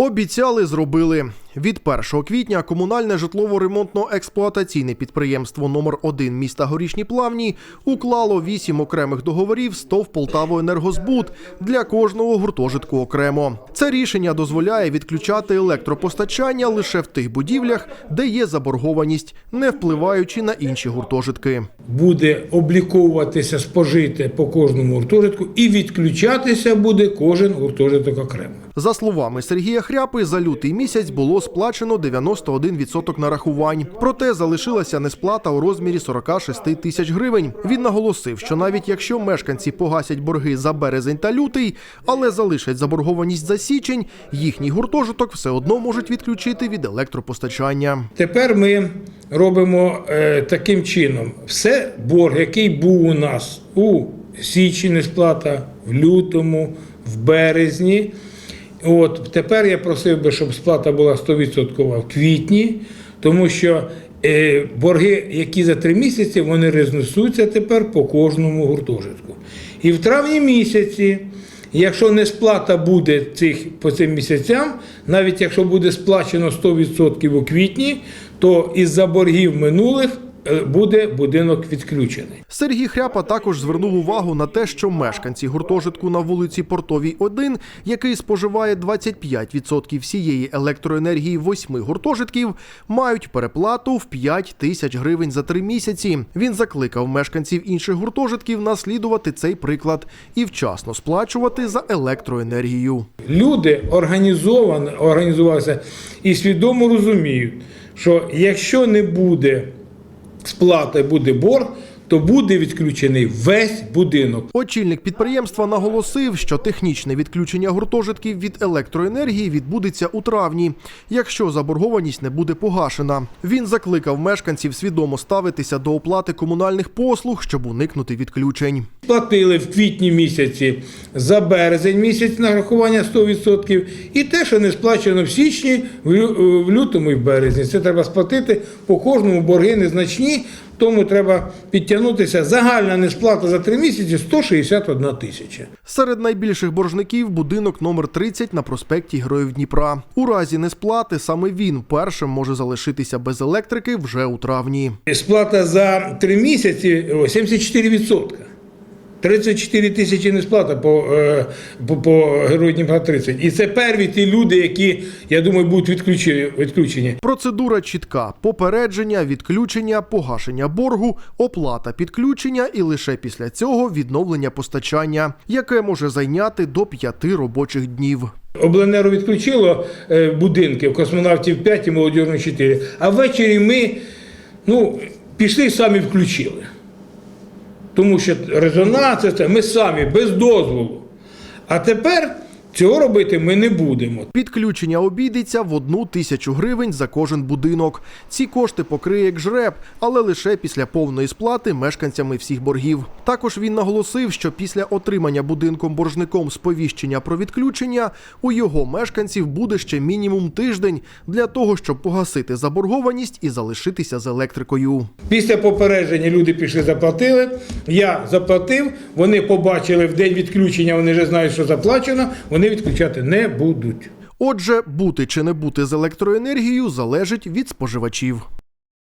Обіцяли, зробили. Від 1 квітня комунальне житлово-ремонтно-експлуатаційне підприємство номер 1 міста Горішні Плавні уклало 8 окремих договорів з ТОВ «Полтавоенергозбут» для кожного гуртожитку окремо. Це рішення дозволяє відключати електропостачання лише в тих будівлях, де є заборгованість, не впливаючи на інші гуртожитки. буде обліковуватися спожите по кожному гуртожитку і відключатися буде кожен гуртожиток окремо. За словами Сергія Хряпи, за лютий місяць було сплачено 91% нарахувань. Проте залишилася несплата у розмірі 46 тисяч гривень. Він наголосив, що навіть якщо мешканці погасять борги за березень та лютий, але залишать заборгованість за січень, їхній гуртожиток все одно можуть відключити від електропостачання. Тепер ми робимо е, таким чином: все борг, який був у нас у січні несплата, в лютому, в березні. От тепер я просив би, щоб сплата була 100% в квітні, тому що е, борги, які за три місяці, вони рознесуться тепер по кожному гуртожитку. І в травні місяці, якщо не сплата буде цих по цим місяцям, навіть якщо буде сплачено 100% у квітні, то із-за боргів минулих буде будинок відключений. Сергій Хряпа також звернув увагу на те, що мешканці гуртожитку на вулиці Портовій 1, який споживає 25% всієї електроенергії восьми гуртожитків, мають переплату в 5 тисяч гривень за три місяці. Він закликав мешканців інших гуртожитків наслідувати цей приклад і вчасно сплачувати за електроенергію. Люди організовано організувалися і свідомо розуміють, що якщо не буде сплата, буде борг, то буде відключений весь будинок. Очільник підприємства наголосив, що технічне відключення гуртожитків від електроенергії відбудеться у травні, якщо заборгованість не буде погашена. Він закликав мешканців свідомо ставитися до оплати комунальних послуг, щоб уникнути відключень. Платили в квітні місяці за березень місяць нарахування 100%, і те, що не сплачено в січні, в лютому і в березні. Це треба сплатити по кожному борги незначні, тому треба підтягнутися. Загальна несплата за три місяці 161 тисяча. Серед найбільших боржників будинок номер 30 на проспекті Героїв Дніпра. У разі несплати саме він першим може залишитися без електрики вже у травні. Сплата за три місяці о, 74%. 34 тисячі несплата по, е, по, по Герою Дніпра 30. І це перві ті люди, які, я думаю, будуть відключені. відключені. Процедура чітка: попередження, відключення, погашення боргу, оплата підключення і лише після цього відновлення постачання, яке може зайняти до п'яти робочих днів. Обленерго відключило е, будинки, космонавтів 5 і молодіжних 4. А ввечері ми ну, пішли і самі включили. Тому що резонанс, це ми самі без дозволу. А тепер цього робити ми не будемо. Підключення обійдеться в одну тисячу гривень за кожен будинок. Ці кошти покриє КЖРЕП, але лише після повної сплати мешканцями всіх боргів. Також він наголосив, що після отримання будинком боржником сповіщення про відключення у його мешканців буде ще мінімум тиждень для того, щоб погасити заборгованість і залишитися з електрикою. Після попередження люди пішли, заплатили. Я заплатив, вони побачили в день відключення, вони вже знають, що заплачено, вони відключати не будуть. Отже, бути чи не бути з електроенергією залежить від споживачів.